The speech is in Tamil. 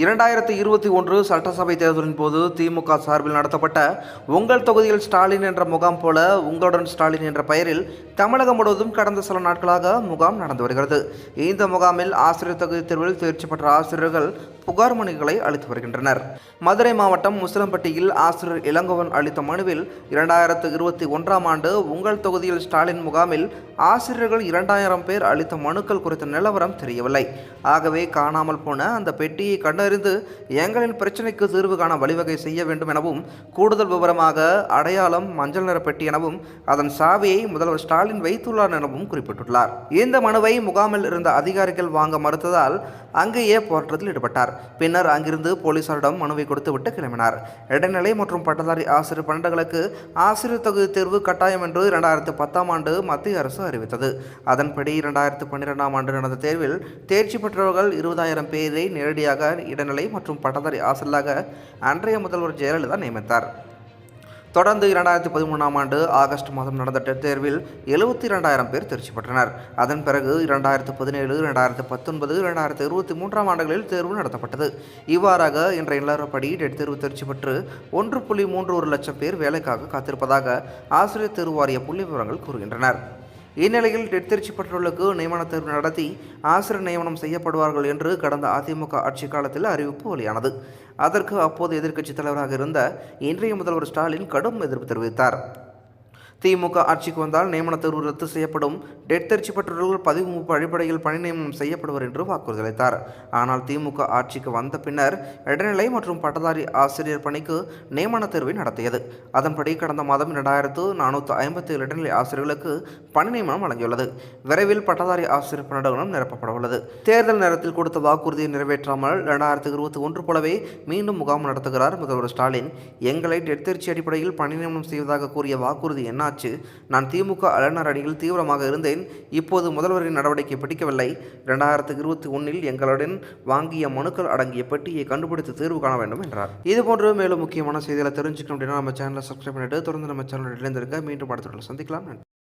இரண்டாயிரத்தி இருபத்தி ஒன்று சட்டசபை தேர்தலின் போது திமுக சார்பில் நடத்தப்பட்ட உங்கள் தொகுதியில் ஸ்டாலின் என்ற முகாம் போல உங்களுடன் ஸ்டாலின் என்ற பெயரில் தமிழகம் முழுவதும் கடந்த சில நாட்களாக முகாம் நடந்து வருகிறது. இந்த முகாமில் ஆசிரியர் தகுதி தேர்வில் தேர்ச்சி பெற்ற ஆசிரியர்கள் புகார் மனுக்களை அளித்து வருகின்றனர். மதுரை மாவட்டம் முஸ்லம்பட்டியில் ஆசிரியர் இளங்கோவன் அளித்த மனுவில் இரண்டாயிரத்து இருபத்தி ஒன்றாம் ஆண்டு உங்கள் தொகுதியில் ஸ்டாலின் முகாமில் ஆசிரியர்கள் இரண்டாயிரம் பேர் அளித்த மனுக்கள் குறித்த நிலவரம் தெரியவில்லை. ஆகவே காணாமல் போன அந்த பெட்டியை கண்டறிந்து எங்களின் பிரச்சினைக்கு தீர்வு காண வழிவகை செய்ய வேண்டும் எனவும் கூடுதல் விவரமாக அடையாளம் மஞ்சள் நிற பெட்டி எனவும் அதன் சாவியை முதல்வர் ஸ்டாலின் வைத்துள்ளார் எனவும் குறிப்பிட்டுள்ளார். இந்த மனுவை முகாமில் இருந்த அதிகாரிகள் வாங்க மறுத்ததால் அங்கேயே போராட்டத்தில் ஈடுபட்டார். பின்னர் அங்கிருந்து போலீசாரிடம் மனுவை கொடுத்துவிட்டு கிளம்பினார். இடைநிலை மற்றும் பட்டதாரி ஆசிரியர் பன்னெண்டுகளுக்கு ஆசிரியர் தகுதி தேர்வு கட்டாயம் என்று இரண்டாயிரத்து பத்தாம் ஆண்டு மத்திய அரசு அறிவித்தது. அதன்படி இரண்டாயிரத்து பன்னிரெண்டாம் ஆண்டு நடந்த தேர்வில் தேர்ச்சி பெற்றவர்கள் இருபதாயிரம் பேரை நேரடியாக இடைநிலை மற்றும் பட்டதாரி ஆசிரியராக அன்றைய முதல்வர் ஜெயலலிதா நியமித்தார். தொடர்ந்து இரண்டாயிரத்தி பதிமூணாம் ஆண்டு ஆகஸ்ட் மாதம் நடந்த டெட் தேர்வில் எழுபத்தி இரண்டாயிரம் பேர் தேர்ச்சி பெற்றனர். அதன் பிறகு இரண்டாயிரத்து பதினேழு இரண்டாயிரத்து பத்தொன்பது இரண்டாயிரத்து இருபத்தி மூன்றாம் ஆண்டுகளில் தேர்வு நடத்தப்பட்டது. இவ்வாறாக இன்றைய நிலவரப்படி டெட் தேர்வு தேர்ச்சி பெற்று ஒன்று புள்ளி மூன்று ஒரு லட்சம் பேர் வேலைக்காக காத்திருப்பதாக ஆசிரியர் தேர்வு வாரிய புள்ளி விவரங்கள் கூறுகின்றனர். இந்நிலையில் டெட் தேர்ச்சி நியமன தேர்வு நடத்தி ஆசிரியர் நியமனம் செய்யப்படுவார்கள் என்று கடந்த அதிமுக ஆட்சி காலத்தில் அறிவிப்பு வெளியானது. அதற்கு அப்போது எதிர்க்கட்சித் தலைவராக இருந்த இன்றைய முதல்வர் ஸ்டாலின் கடும் எதிர்ப்பு தெரிவித்தார். திமுக ஆட்சிக்கு வந்தால் நியமன தேர்வு ரத்து செய்யப்படும். டெட் தேர்ச்சி பெற்றவர்கள் பதிவு முப்பு அடிப்படையில் பணி நியமனம் செய்யப்படுவர் என்று வாக்குறுதி அளித்தார். ஆனால் திமுக ஆட்சிக்கு வந்த பின்னர் இடைநிலை மற்றும் பட்டதாரி ஆசிரியர் பணிக்கு நியமன தேர்வை நடத்தியது. அதன்படி கடந்த மாதம் இரண்டாயிரத்து நானூற்று ஐம்பத்தி ஏழு இடைநிலை ஆசிரியர்களுக்கு பணி நியமனம் வழங்கியுள்ளது. விரைவில் பட்டதாரி ஆசிரியர் பணியிடங்களும் நிரப்பப்பட உள்ளது. தேர்தல் நேரத்தில் கொடுத்த வாக்குறுதியை நிறைவேற்றாமல் இரண்டாயிரத்து இருபத்தி ஒன்று போலவே மீண்டும் முகாம் நடத்துகிறார் முதல்வர் ஸ்டாலின். எங்களை டெட் தேர்ச்சி அடிப்படையில் பணி நியமனம் செய்வதாக கூறிய வாக்குறுதி என்ன? என்னாச்சு? நான் திமுக அலுவலர் அணியில் தீவிரமாக இருந்தேன். இப்போது முதல்வரின் நடவடிக்கை பிடிக்கவில்லை. இரண்டாயிரத்து இருபத்தி ஒன்றில் எங்களுடன் வாங்கிய மனுக்கள் அடங்கிய பெட்டியை கண்டுபிடித்து தீர்வு காண வேண்டும் என்றார். இதுபோன்று மேலும் முக்கியமான செய்திகளை தெரிஞ்சுக்கணும் அப்படின்னா நம்ம சேனலை சப்ஸ்கிரைப் பண்ணிட்டு தொடர்ந்து நம்ம சேனலில் இணைந்திருக்க மீண்டும் அடுத்த சந்திக்கலாம். நன்றி.